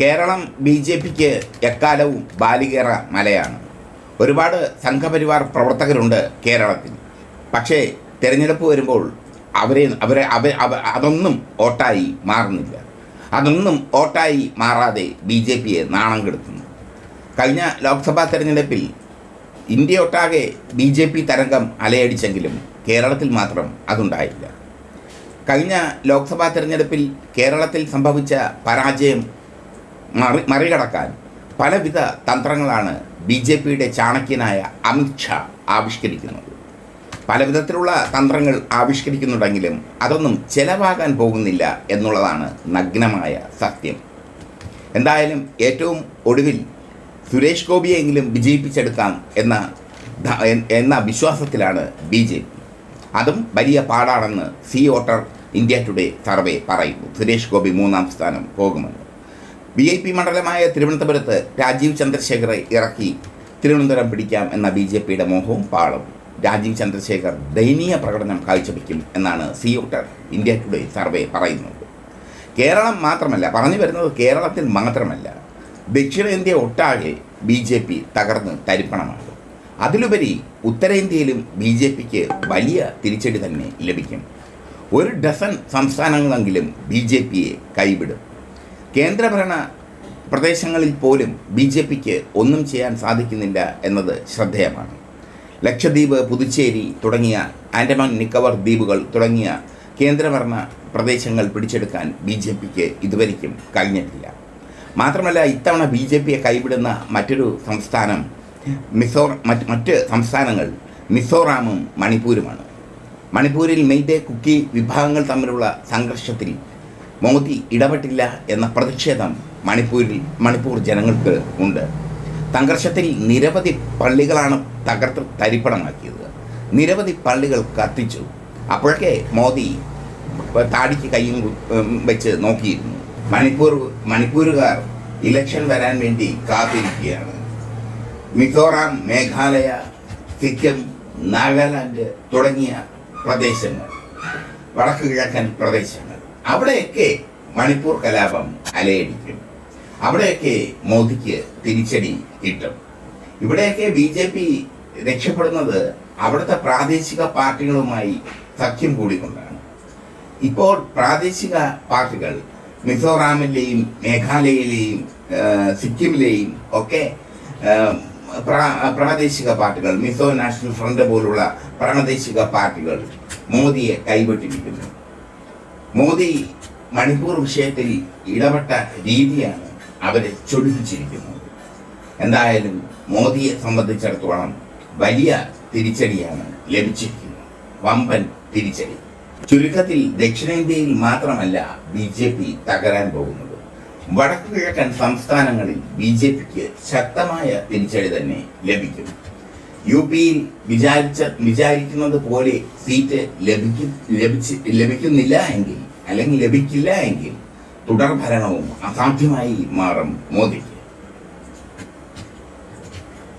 Keralam B J പിക്ക് എക്കാലവും ബാലികേറ മലയാണ്. ഒരുപാട് സംഘപരിവാർ പ്രവർത്തകരുണ്ട് കേരളത്തിൽ. പക്ഷേ തിരഞ്ഞെടുപ്പ് വരുമ്പോൾ അവരെ അവരെ അവ അതൊന്നും ഓട്ടായി മാറുന്നില്ല. അതൊന്നും ഓട്ടായി മാറാതെ ബി ജെ പിയെ നാണം കെടുത്തുന്നു. കഴിഞ്ഞ ലോക്സഭാ തെരഞ്ഞെടുപ്പിൽ ഇന്ത്യ ഒട്ടാകെ ബി ജെ പി തരംഗം അലയടിച്ചെങ്കിലും കേരളത്തിൽ മാത്രം അതുണ്ടായില്ല. കഴിഞ്ഞ ലോക്സഭാ തെരഞ്ഞെടുപ്പിൽ കേരളത്തിൽ സംഭവിച്ച പരാജയം മറി മറികടക്കാൻ പലവിധ തന്ത്രങ്ങളാണ് ബി ജെ പിയുടെ ചാണക്യനായ അമിത് ഷാ ആവിഷ്കരിക്കുന്നത്. പലവിധത്തിലുള്ള തന്ത്രങ്ങൾ ആവിഷ്കരിക്കുന്നുണ്ടെങ്കിലും അതൊന്നും ചെലവാകാൻ പോകുന്നില്ല എന്നുള്ളതാണ് നഗ്നമായ സത്യം. എന്തായാലും ഏറ്റവും ഒടുവിൽ സുരേഷ് ഗോപിയെങ്കിലും വിജയിപ്പിച്ചെടുക്കാം എന്ന എന്ന വിശ്വാസത്തിലാണ് ബി ജെ പി. അതും വലിയ പാടാണെന്ന് C voter India today survey പറയുന്നു. സുരേഷ് ഗോപി മൂന്നാം സ്ഥാനം പോകുമെന്ന്. വി ഐ പി മണ്ഡലമായ തിരുവനന്തപുരത്ത് രാജീവ് ചന്ദ്രശേഖറെ ഇറക്കി. തിരുവനന്തപുരം പിടിക്കാം എന്ന ബി ജെ പിയുടെ മോഹവും പാളും. രാജീവ് ചന്ദ്രശേഖർ ദയനീയ പ്രകടനം കാഴ്ചവെക്കും എന്നാണ് C voter India today survey പറയുന്നത്. കേരളം മാത്രമല്ല പറഞ്ഞു വരുന്നത് കേരളത്തിൽ മാത്രമല്ല. ദക്ഷിണേന്ത്യ ഒട്ടാകെ ബി ജെ പി തകർന്ന് തരിപ്പണമാകും. അതിലുപരി ഉത്തരേന്ത്യയിലും ബി ജെ പിക്ക് വലിയ തിരിച്ചടി തന്നെ ലഭിക്കും. ഒരു ഡസൺ സംസ്ഥാനങ്ങളെങ്കിലും ബി ജെ പിയെ കൈവിടും. കേന്ദ്രഭരണ പ്രദേശങ്ങളിൽ പോലും ബി ജെ പിക്ക് ഒന്നും ചെയ്യാൻ സാധിക്കുന്നില്ല എന്നത് ശ്രദ്ധേയമാണ്. ലക്ഷദ്വീപ് പുതുച്ചേരി തുടങ്ങിയ ആൻഡമാൻ നിക്കോബാർ ദ്വീപുകൾ തുടങ്ങിയ കേന്ദ്രഭരണ പ്രദേശങ്ങൾ പിടിച്ചെടുക്കാൻ ബി ജെ പിക്ക് ഇതുവരെയ്ക്കും കഴിഞ്ഞിട്ടില്ല. മാത്രമല്ല ഇത്തവണ ബി ജെ പിയെ കൈവിടുന്ന മറ്റൊരു സംസ്ഥാനം മിസോ മറ്റ് മറ്റ് സംസ്ഥാനങ്ങൾ മിസോറാമും മണിപ്പൂരുമാണ്. മണിപ്പൂരിൽ മെയ്ഡേ കുക്കി വിഭാഗങ്ങൾ തമ്മിലുള്ള സംഘർഷത്തിൽ മോദി ഇടപെട്ടില്ല എന്ന പ്രതിഷേധം മണിപ്പൂരിൽ മണിപ്പൂർ ജനങ്ങൾക്ക് ഉണ്ട്. സംഘർഷത്തിൽ നിരവധി പള്ളികളാണ് തകർത്ത് തരിപ്പണമാക്കിയത്. നിരവധി പള്ളികൾ കത്തിച്ചു. അപ്പോഴൊക്കെ മോദി താടിക്ക് കൈയും വെച്ച് നോക്കിയിരുന്നു. മണിപ്പൂർ മണിപ്പൂരുകാർ ഇലക്ഷൻ വരാൻ വേണ്ടി കാത്തിരിക്കുകയാണ്. മിസോറാം മേഘാലയ സിക്കിം നാഗാലാൻഡ് തുടങ്ങിയ പ്രദേശങ്ങൾ. വടക്കു കിഴക്കൻ പ്രദേശങ്ങൾ. അവിടെയൊക്കെ മണിപ്പൂർ കലാപം അലയടിക്കും. അവിടെയൊക്കെ മോദിക്ക് തിരിച്ചടി കിട്ടും. ഇവിടെയൊക്കെ ബി ജെ പി രക്ഷപ്പെടുന്നത് അവിടുത്തെ പ്രാദേശിക പാർട്ടികളുമായി സഖ്യം കൂടിക്കൊണ്ടാണ്. ഇപ്പോൾ പ്രാദേശിക പാർട്ടികൾ മിസോറാമിലെയും മേഘാലയയിലെയും സിക്കിമിലെയും ഒക്കെ പ്രാ- പ്രാദേശിക പാർട്ടികൾ മിസോ നാഷണൽ ഫ്രണ്ട് പോലുള്ള പ്രാദേശിക പാർട്ടികൾ മോദിയെ കൈവിട്ടിരിക്കുന്നു. മോദി മണിപ്പൂർ വിഷയത്തിൽ ഇടപെട്ട രീതിയാണ് അവരെ ചൊടിപ്പിച്ചിരിക്കുന്നത്. എന്തായാലും മോദിയെ സംബന്ധിച്ചിടത്തോളം വലിയ തിരിച്ചടിയാണ് ലഭിച്ചിരിക്കുന്നത്. വമ്പൻ തിരിച്ചടി. ചുരുക്കത്തിൽ ദക്ഷിണേന്ത്യയിൽ മാത്രമല്ല ബി ജെ പി തകരാൻ പോകുന്നത്. വടക്കു കിഴക്കൻ സംസ്ഥാനങ്ങളിൽ ബി ജെ പിക്ക് ശക്തമായ തിരിച്ചടി തന്നെ ലഭിക്കും. യു പിയിൽ വിചാരിച്ച വിചാരിക്കുന്നത് പോലെ സീറ്റ് ലഭിക്കും ലഭിച്ച് ലഭിക്കുന്നില്ല എങ്കിൽ അല്ലെങ്കിൽ ലഭിക്കില്ല എങ്കിൽ തുടർ ഭരണവും അസാധ്യമായി മാറും മോദിക്ക്.